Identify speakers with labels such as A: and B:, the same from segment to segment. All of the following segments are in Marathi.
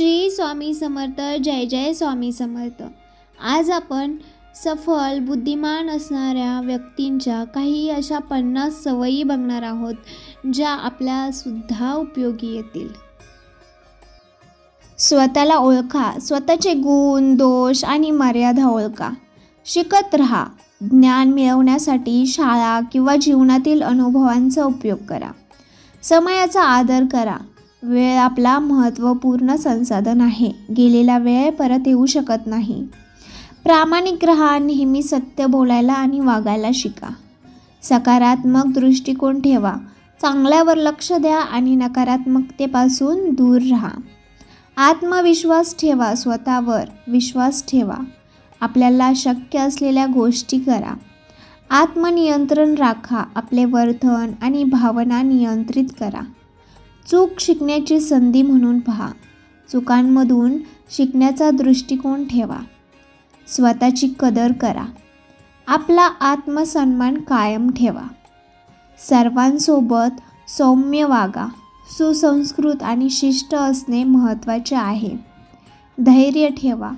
A: श्री स्वामी समर्थ जय जय स्वामी समर्थ. आज आपण सफल बुद्धिमान असणाऱ्या व्यक्तींच्या काही अशा पन्नास सवयी बघणार आहोत ज्या आपल्यासुद्धा उपयोगी येतील. स्वतःला ओळखा स्वतःचे गुण दोष आणि मर्यादा ओळखा. शिकत राहा ज्ञान मिळवण्यासाठी शाळा किंवा जीवनातील अनुभवांचा उपयोग करा. समयाचा आदर करा. वेळ आपला महत्त्वपूर्ण संसाधन आहे. गेलेला वेळ परत येऊ शकत नाही. प्रामाणिक राहा नेहमी सत्य बोलायला आणि वागायला शिका. सकारात्मक दृष्टिकोन ठेवा. चांगल्यावर लक्ष द्या आणि नकारात्मकतेपासून दूर राहा. आत्मविश्वास ठेवा स्वतःवर विश्वास ठेवा. आपल्याला शक्य असलेल्या गोष्टी करा. आत्मनियंत्रण राखा आपले वर्तन आणि भावना नियंत्रित करा. चूक शिकण्याची संधी म्हणून पहा. चुकांमधून शिकण्याचा दृष्टिकोन ठेवा. स्वतःची कदर करा. आपला आत्मसन्मान कायम ठेवा. सर्वांसोबत सौम्य वागा. सुसंस्कृत आणि शिष्ट असणे महत्त्वाचे आहे. धैर्य ठेवा.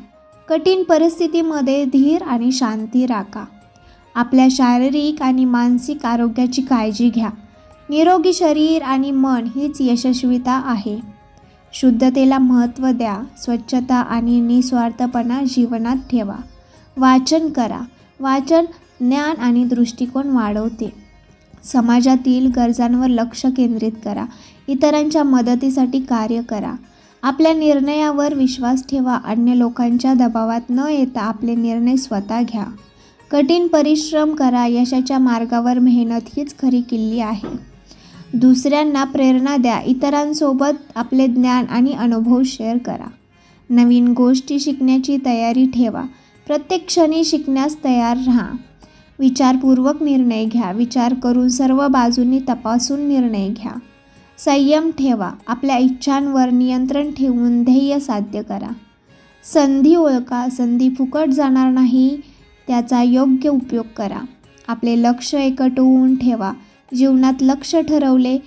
A: कठीण परिस्थितीमध्ये धीर आणि शांती राखा. आपल्या शारीरिक आणि मानसिक आरोग्याची काळजी घ्या. निरोगी शरीर आणि मन हीच यशस्वीता आहे. शुद्धतेला महत्त्व द्या स्वच्छता आणि निस्वार्थपणा जीवनात ठेवा. वाचन करा. वाचन ज्ञान आणि दृष्टिकोन वाढवते. समाजातील गरजांवर लक्ष केंद्रित करा. इतरांच्या मदतीसाठी कार्य करा. आपल्या निर्णयावर विश्वास ठेवा. अन्य लोकांच्या दबावात न येता आपले निर्णय स्वतः घ्या. कठीण परिश्रम करा. यशाच्या मार्गावर मेहनत हीच खरी किल्ली आहे. दुसऱ्यांना प्रेरणा द्या. इतरांसोबत आपले ज्ञान आणि अनुभव शेअर करा. नवीन गोष्टी शिकण्याची तयारी ठेवा. प्रत्येक क्षणी शिकण्यास तयार राहा. विचारपूर्वक निर्णय घ्या. विचार करून सर्व बाजूंनी तपासून निर्णय घ्या. संयम ठेवा. आपल्या इच्छांवर नियंत्रण ठेवून ध्येय साध्य करा. संधी ओळखा. संधी फुकट जाणार नाही त्याचा योग्य उपयोग करा. आपले लक्ष एकटवून ठेवा. जीवनात लक्ष ठरवले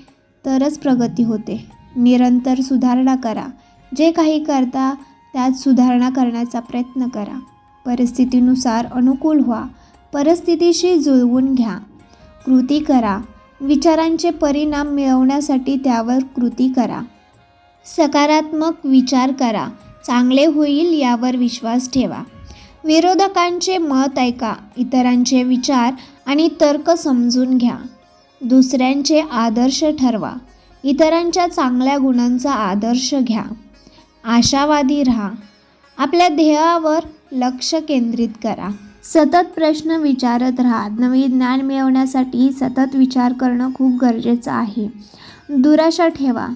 A: तरच प्रगती होते. निरंतर सुधारणा करा. जे काही करता त्यात सुधारणा करण्याचा प्रयत्न करा. परिस्थितीनुसार अनुकूल व्हा. परिस्थितीशी जुळवून घ्या. कृती करा. विचारांचे परिणाम मिळवण्यासाठी त्यावर कृती करा. सकारात्मक विचार करा. चांगले होईल यावर विश्वास ठेवा. विरोधकांचे मत ऐका. इतरांचे विचार आणि तर्क समजून घ्या. दुसऱ्यांचे आदर्श ठरवा. इतरांच्या चांगल्या गुणांचा आदर्श घ्या. आशावादी राहा. आपल्या ध्येयावर लक्ष केंद्रित करा. सतत प्रश्न विचारत राहा. नवीन ज्ञान मिळवण्यासाठी सतत विचार करणं खूप गरजेचं आहे. दुराशा ठेवा.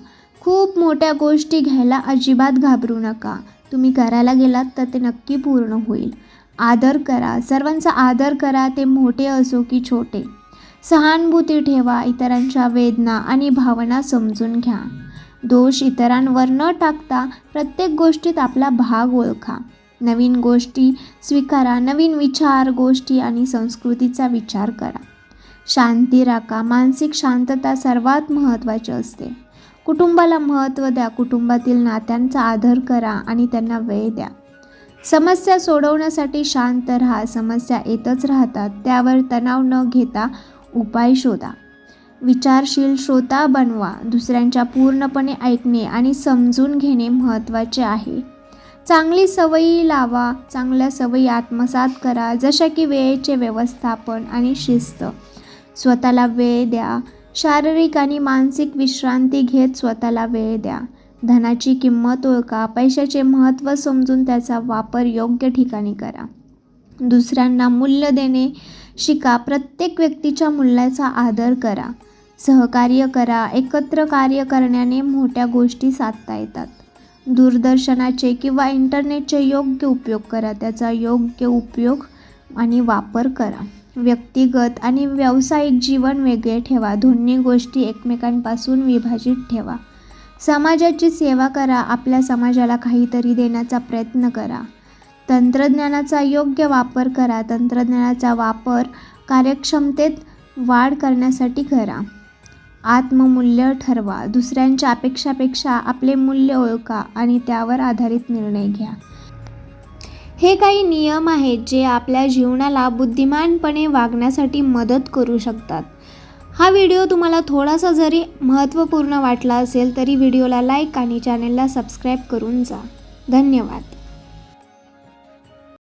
A: खूप मोठ्या गोष्टी घ्यायला अजिबात घाबरू नका. तुम्ही करायला गेलात तर ते नक्की पूर्ण होईल. आदर करा. सर्वांचा आदर करा. ते मोठे असो की छोटे. सहानुभूती ठेवा इतरांच्या वेदना आणि भावना समजून घ्या. दोष इतरांवर न टाकता प्रत्येक गोष्टीत आपला भाग ओळखा. नवीन गोष्टी स्वीकारा नवीन विचार गोष्टी आणि संस्कृतीचा विचार करा. शांती राखा मानसिक शांतता सर्वात महत्त्वाची असते. कुटुंबाला महत्त्व द्या कुटुंबातील नात्यांचा आदर करा आणि त्यांना वेळ द्या. समस्या सोडवण्यासाठी शांत राहा समस्या येतच राहतात त्यावर तणाव न घेता उपाय शोधा. विचारशील श्रोता बनवा. दुसऱ्यांच्या पूर्णपणे ऐकणे आणि समजून घेणे महत्त्वाचे आहे. चांगली सवयी लावा. चांगल्या सवयी आत्मसात करा. जशा की वेळेचे व्यवस्थापन आणि शिस्त. स्वतःला वेळ द्या. शारीरिक आणि मानसिक विश्रांती घेत स्वतःला वेळ द्या. धनाची किंमत ओळखा. पैशाचे महत्त्व समजून त्याचा वापर योग्य ठिकाणी करा. दुसऱ्यांना मूल्य देणे शिका प्रत्येक व्यक्तीच्या मूल्याचा आदर करा. सहकार्य करा एकत्र कार्य करण्याने मोठ्या गोष्टी साधता येतात. दूरदर्शनाचे किंवा इंटरनेटचे योग्य उपयोग करा त्याचा योग्य उपयोग आणि वापर करा. व्यक्तिगत आणि व्यावसायिक जीवन वेगळे ठेवा दोन्ही गोष्टी एकमेकांपासून विभाजित ठेवा. समाजाची सेवा करा आपल्या समाजाला काहीतरी देण्याचा प्रयत्न करा. तंत्रज्ञानाचा योग्य वापर करा. तंत्रज्ञानाचा वापर कार्यक्षमतेत वाढ करण्यासाठी करा. आत्ममूल्य ठरवा. दुसऱ्यांच्या अपेक्षापेक्षा आपले मूल्य ओळखा आणि त्यावर आधारित निर्णय घ्या. हे काही नियम आहेत जे आपल्या जीवनाला बुद्धिमानपणे वागण्यासाठी मदत करू शकतात. हा व्हिडिओ तुम्हाला थोडासा जरी महत्त्वपूर्ण वाटला असेल तरी व्हिडिओला लाईक आणि चॅनेलला सबस्क्राईब करून जा. धन्यवाद.